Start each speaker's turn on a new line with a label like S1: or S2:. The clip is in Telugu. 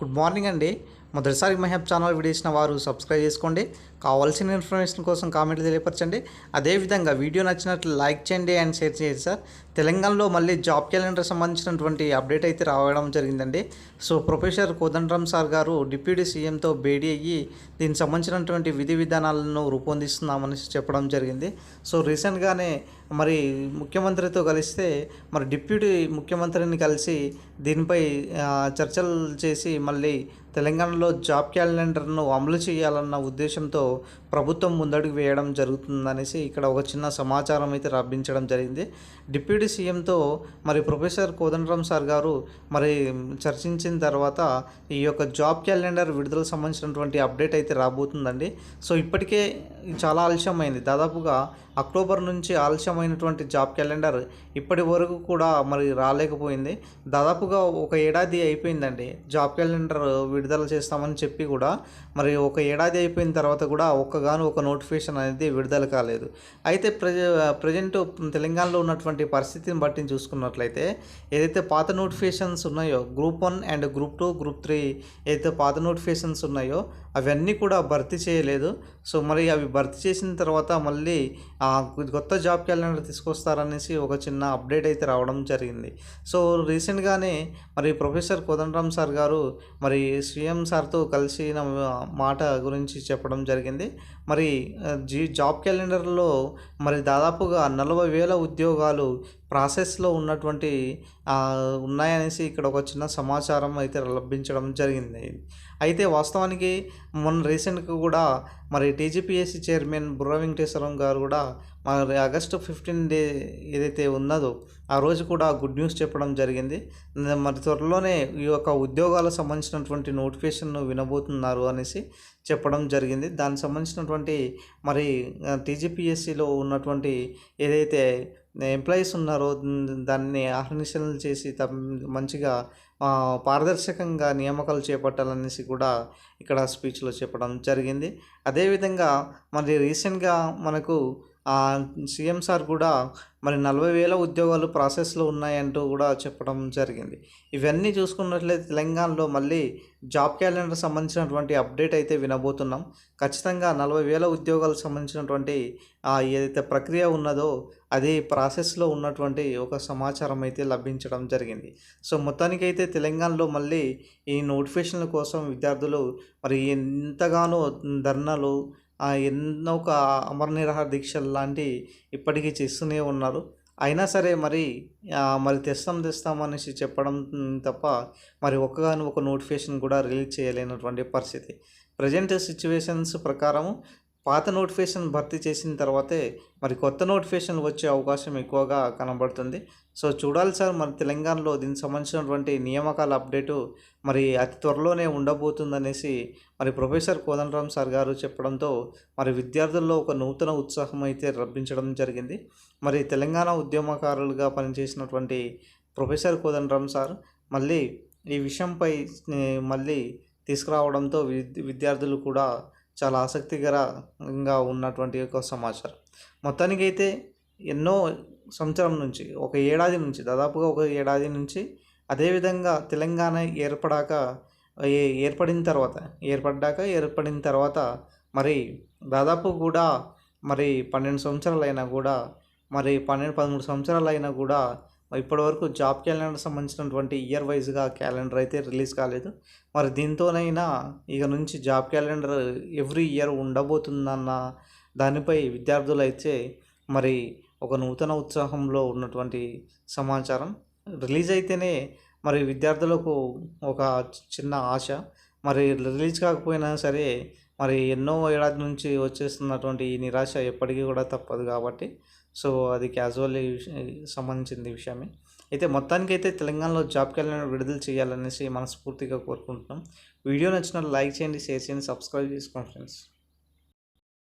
S1: గుడ్ మార్నింగ్ అండి. మొదటిసారి మహబ్ ఛానల్ వీడియో ఇచ్చిన వారు సబ్స్క్రైబ్ చేసుకోండి. కావాల్సిన ఇన్ఫర్మేషన్ కోసం కామెంట్లు తెలియపరచండి. అదేవిధంగా వీడియో నచ్చినట్లు లైక్ చేయండి అండ్ షేర్ చేయండి సార్. తెలంగాణలో మళ్ళీ జాబ్ క్యాలెండర్ సంబంధించినటువంటి అప్డేట్ అయితే రావడం జరిగిందండి. సో ప్రొఫెసర్ కోదండరామ్ సార్ గారు డిప్యూటీ సీఎంతో భేటీ అయ్యి దీనికి సంబంధించినటువంటి విధి విధానాలను రూపొందిస్తున్నామని చెప్పడం జరిగింది. సో రీసెంట్గానే మరి ముఖ్యమంత్రితో కలిస్తే మరి డిప్యూటీ ముఖ్యమంత్రిని కలిసి దీనిపై చర్చలు చేసి మళ్ళీ తెలంగాణలో జాబ్ క్యాలెండర్ను అమలు చేయాలన్న ఉద్దేశంతో ప్రభుత్వం ముందడుగు వేయడం జరుగుతుందనేసి ఇక్కడ ఒక చిన్న సమాచారం అయితే రప్పించడం జరిగింది. డిప్యూటీ సీఎంతో మరి ప్రొఫెసర్ కోదండరామ్ సార్ గారు మరి చర్చించిన తర్వాత ఈ యొక్క జాబ్ క్యాలెండర్ విడుదల సంబంధించినటువంటి అప్డేట్ అయితే రాబోతుందండి. సో ఇప్పటికే చాలా ఆలస్యమైంది. దాదాపుగా అక్టోబర్ నుంచి ఆలస్యమైనటువంటి జాబ్ క్యాలెండర్ ఇప్పటి వరకు కూడా మరి రాలేకపోయింది. దాదాపుగా ఒక ఏడాది అయిపోయిందండి. జాబ్ క్యాలెండర్ విడుదల చేస్తామని చెప్పి కూడా మరి ఒక ఏడాది అయిపోయిన తర్వాత కూడా కూడా ఒక్కగాను ఒక నోటిఫికేషన్ అనేది విడుదల కాలేదు. అయితే ప్రజ ప్రజెంట్ తెలంగాణలో ఉన్నటువంటి పరిస్థితిని బట్టి చూసుకున్నట్లయితే ఏదైతే పాత నోటిఫికేషన్స్ ఉన్నాయో group one and group two group three ఏదైతే పాత నోటిఫికేషన్స్ ఉన్నాయో అవన్నీ కూడా భర్తీ చేయలేదు. సో మరి అవి భర్తీ చేసిన తర్వాత మళ్ళీ కొత్త జాబ్ క్యాలెండర్ తీసుకొస్తారనేసి ఒక చిన్న అప్డేట్ అయితే రావడం జరిగింది. సో రీసెంట్గానే మరి ప్రొఫెసర్ కోదండరామ్ సార్ గారు మరి సీఎం సార్తో కలిసిన మాట గురించి చెప్పడం జరిగింది. మరి జీ జాబ్ క్యాలెండర్లో మరి దాదాపుగా నలభై వేల ఉద్యోగాలు ప్రాసెస్లో ఉన్నటువంటి ఉన్నాయనేసి ఇక్కడ ఒక చిన్న సమాచారం అయితే లభించడం జరిగింది. అయితే వాస్తవానికి మొన్న రీసెంట్గా కూడా మరి టీజీపీఎస్సీ చైర్మన్ బుర్ర వెంకటేశ్వరం గారు కూడా మరి ఆగస్టు ఫిఫ్టీన్ డే ఏదైతే ఉన్నదో ఆ రోజు కూడా గుడ్ న్యూస్ చెప్పడం జరిగింది. మరి త్వరలోనే ఈ యొక్క ఉద్యోగాలకు సంబంధించినటువంటి నోటిఫికేషన్ను వినబోతున్నారు అనేసి చెప్పడం జరిగింది. దానికి సంబంధించినటువంటి మరి టీజీపీఎస్సీలో ఉన్నటువంటి ఏదైతే ఎంప్లాయీస్ ఉన్నారో. దాన్ని ఆహ్వానించలు చేసి తమ్ మంచిగా పారదర్శకంగా నియామకాలు చేపట్టాలనేసి కూడా ఇక్కడ స్పీచ్లో చెప్పడం జరిగింది. అదేవిధంగా మరి రీసెంట్గా మనకు సీఎం సార్ కూడా మరి నలభై వేల ఉద్యోగాలు ప్రాసెస్లో ఉన్నాయంటూ కూడా చెప్పడం జరిగింది. ఇవన్నీ చూసుకున్నట్లయితే తెలంగాణలో మళ్ళీ జాబ్ క్యాలెండర్ సంబంధించినటువంటి అప్డేట్ అయితే వినబోతున్నాం. ఖచ్చితంగా నలభై వేల ఉద్యోగాలకు సంబంధించినటువంటి ఏదైతే ప్రక్రియ ఉన్నదో అది ప్రాసెస్లో ఉన్నటువంటి ఒక సమాచారం అయితే లభించడం జరిగింది. సో మొత్తానికైతే తెలంగాణలో మళ్ళీ ఈ నోటిఫికేషన్ల కోసం విద్యార్థులు మరి ఎంతగానో ధర్నాలు ఎన్నో ఒక అమర నిరాహార దీక్షలు లాంటి ఇప్పటికీ చేస్తూనే ఉన్నారు. అయినా సరే మరి మరి తెస్తాం తెస్తాం అనేసి చెప్పడం తప్ప మరి ఒక్కగాను ఒక నోటిఫికేషన్ కూడా రిలీజ్ చేయలేనటువంటి పరిస్థితి. ప్రజెంట్ సిచ్యువేషన్స్ ప్రకారం పాత నోటిఫికేషన్ భర్తీ చేసిన తర్వాతే మరి కొత్త నోటిఫికేషన్ వచ్చే అవకాశం ఎక్కువగా కనబడుతుంది. సో చూడాలి సార్ మరి తెలంగాణలో దీనికి సంబంధించినటువంటి నియామకాల అప్డేటు మరి అతి త్వరలోనే ఉండబోతుందనేసి మరి ప్రొఫెసర్ కోదండరామ్ సార్ గారు చెప్పడంతో మరి విద్యార్థుల్లో ఒక నూతన ఉత్సాహం అయితే రప్పించడం జరిగింది. మరి తెలంగాణ ఉద్యమకారులుగా పనిచేసినటువంటి ప్రొఫెసర్ కోదండరామ్ సార్ మళ్ళీ ఈ విషయంపై మళ్ళీ తీసుకురావడంతో విద్యార్థులు కూడా చాలా ఆసక్తికరంగా ఉన్నటువంటి ఒక సమాచారం. మొత్తానికైతే ఎన్నో సంవత్సరం నుంచి ఒక ఏడాది నుంచి దాదాపుగా ఒక ఏడాది నుంచి అదేవిధంగా తెలంగాణ ఏర్పడాక ఏర్పడిన తర్వాత ఏర్పడ్డాక ఏర్పడిన తర్వాత మరి దాదాపు కూడా మరి పన్నెండు సంవత్సరాలైనా కూడా మరి పన్నెండు పదమూడు సంవత్సరాలు అయినా కూడా ఇప్పటివరకు జాబ్ క్యాలెండర్ సంబంధించినటువంటి ఇయర్ వైజ్గా క్యాలెండర్ అయితే రిలీజ్ కాలేదు. మరి దీంతోనైనా ఇక నుంచి జాబ్ క్యాలెండర్ ఎవ్రీ ఇయర్ ఉండబోతుందన్న దానిపై విద్యార్థులు అయితే మరి ఒక నూతన ఉత్సాహంలో ఉన్నటువంటి సమాచారం. రిలీజ్ అయితేనే మరి విద్యార్థులకు ఒక చిన్న ఆశ. మరి రిలీజ్ కాకపోయినా సరే మరి ఎన్నో ఏడాది నుంచి వచ్చేస్తున్నటువంటి ఈ నిరాశ ఎప్పటికీ కూడా తప్పదు కాబట్టి సో అది క్యాజువల్ సంబంధించిన విషయమే. అయితే మొత్తానికి అయితే తెలంగాణలో జాబ్ క్యాలెండర్ విడుదల చేయాలనేసి మనస్ఫూర్తిగా కోరుకుంటున్నాం. వీడియో నచ్చిన లైక్ చేయండి షేర్ చేయండి సబ్స్క్రైబ్ చేసుకోండి ఫ్రెండ్స్.